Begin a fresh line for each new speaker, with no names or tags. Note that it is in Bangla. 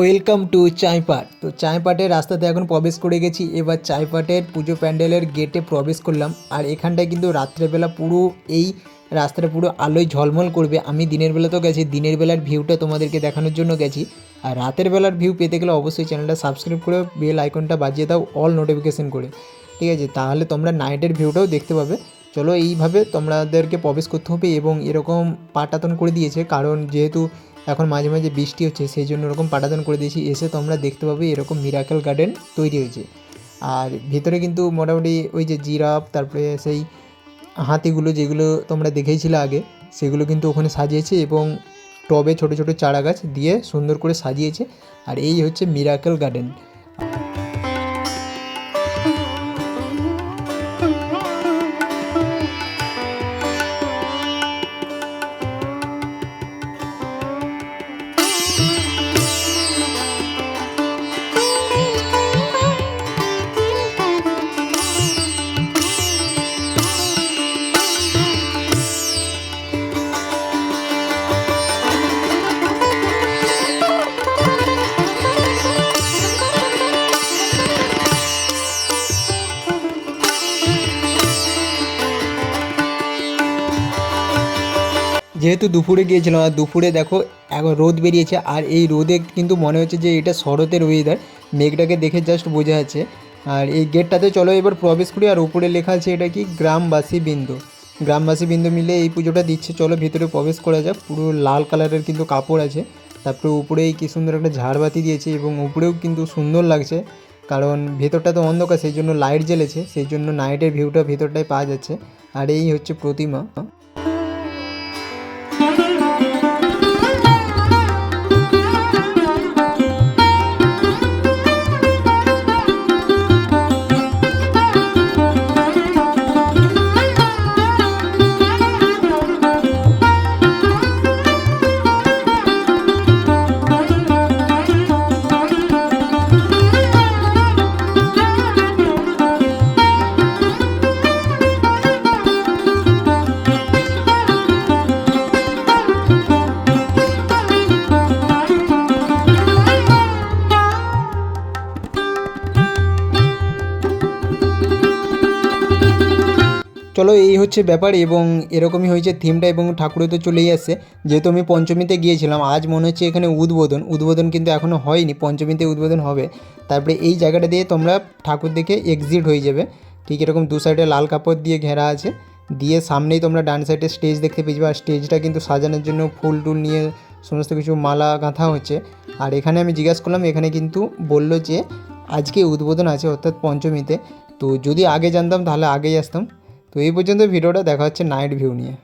Welcome to Chaipat. তো চাঁইপাটের রাস্তাতে এখন প্রবেশ করে গেছি। এবার চাঁইপাটের পুজো প্যান্ডেলের গেটে প্রবেশ করলাম। আর এখানটায় কিন্তু রাত্রেবেলা পুরো এই রাস্তাটা পুরো আলোয় ঝলমল করবে। আমি দিনের বেলা তো গেছি, দিনের বেলার ভিউটা তোমাদেরকে দেখানোর জন্য গেছি। আর রাতের বেলার ভিউ পেতে গেলে অবশ্যই চ্যানেলটা সাবস্ক্রাইব করে বেল আইকনটা বাজিয়ে দাও, অল নোটিফিকেশন করে। ঠিক আছে, তাহলে তোমরা নাইটের ভিউটাও দেখতে পাবে। চলো এইভাবে তোমাদেরকে প্রবেশ করতে হবে এবং এরকম পাটাতন করে দিয়েছে। কারণ যেহেতু এখন মাঝে মাঝে বৃষ্টি হচ্ছে, সেই জন্য ওরকম পাটাতন করে দিয়েছি। এসে তোমরা দেখতে পাবে এরকম মিরাকেল গার্ডেন তৈরি হয়েছে। আর ভিতরে কিন্তু মোটামুটি ওই যে জিরাফ, তারপরে সেই হাতিগুলো যেগুলো তোমরা দেখেছিলে আগে, সেগুলো কিন্তু ওখানে সাজিয়েছে এবং টবে ছোট ছোট চারা গাছ দিয়ে সুন্দর করে সাজিয়েছে। আর এই হচ্ছে মিরাকেল গার্ডেন যেহেতু দুপুরে গিয়েছিলাম, আর দুপুরে দেখো এখন রোদ বেরিয়েছে, আর এই রোদে কিন্তু মনে হচ্ছে যে এটা শরতের ওয়েদার মেঘটাকে দেখে জাস্ট বোঝা যাচ্ছে। আর এই গেটটাতে চলো, এবার প্রবেশ করি, আর উপরে লেখা আছে এটা কি? গ্রামবাসী বিন্দু। গ্রামবাসী বিন্দু মিলে এই পুজোটা দিচ্ছে। চলো ভিতরে প্রবেশ করা যাক। পুরো লাল কালারের কিন্তু কাপড় আছে। তারপরে উপরেই কি সুন্দর একটা ঝাড়বাতি দিয়েছে, এবং উপরেও কিন্তু সুন্দর লাগছে। কারণ ভেতরটা তো অন্ধকার, সেই জন্য লাইট জ্বেলেছে। সেই জন্য নাইটের ভিউটা ভেতরটায় পাওয়া যাচ্ছে। আর এই হচ্ছে প্রতিমা। চলো এই হচ্ছে ব্যাপার এবং এরকমই হয়েছে থিমটা এবং ঠাকুরও তো চলেই আসছে। যেহেতু আমি পঞ্চমীতে গিয়েছিলাম, আজ মনে হচ্ছে এখানে উদ্বোধন। উদ্বোধন কিন্তু এখনও হয়নি, পঞ্চমীতে উদ্বোধন হবে। তারপরে এই জায়গাটা দিয়ে তোমরা ঠাকুর দেখে এক্সিট হয়ে যাবে। ঠিক এরকম দু সাইডে লাল কাপড় দিয়ে ঘেরা আছে। দিয়ে সামনেই তোমরা ডান সাইডে স্টেজ দেখতে পেয়ে যাবে। আর স্টেজটা কিন্তু সাজানোর জন্য ফুল টুল নিয়ে সমস্ত কিছু মালা গাঁথা হচ্ছে। আর এখানে আমি জিজ্ঞাসা করলাম, এখানে কিন্তু বলল যে আজকে উদ্বোধন আছে অর্থাৎ পঞ্চমীতে। তো যদি আগে জানতাম তাহলে আগেই আসতাম। তো এই পর্যন্ত ভিডিওটা দেখা হচ্ছে নাইট ভিউ নিয়ে।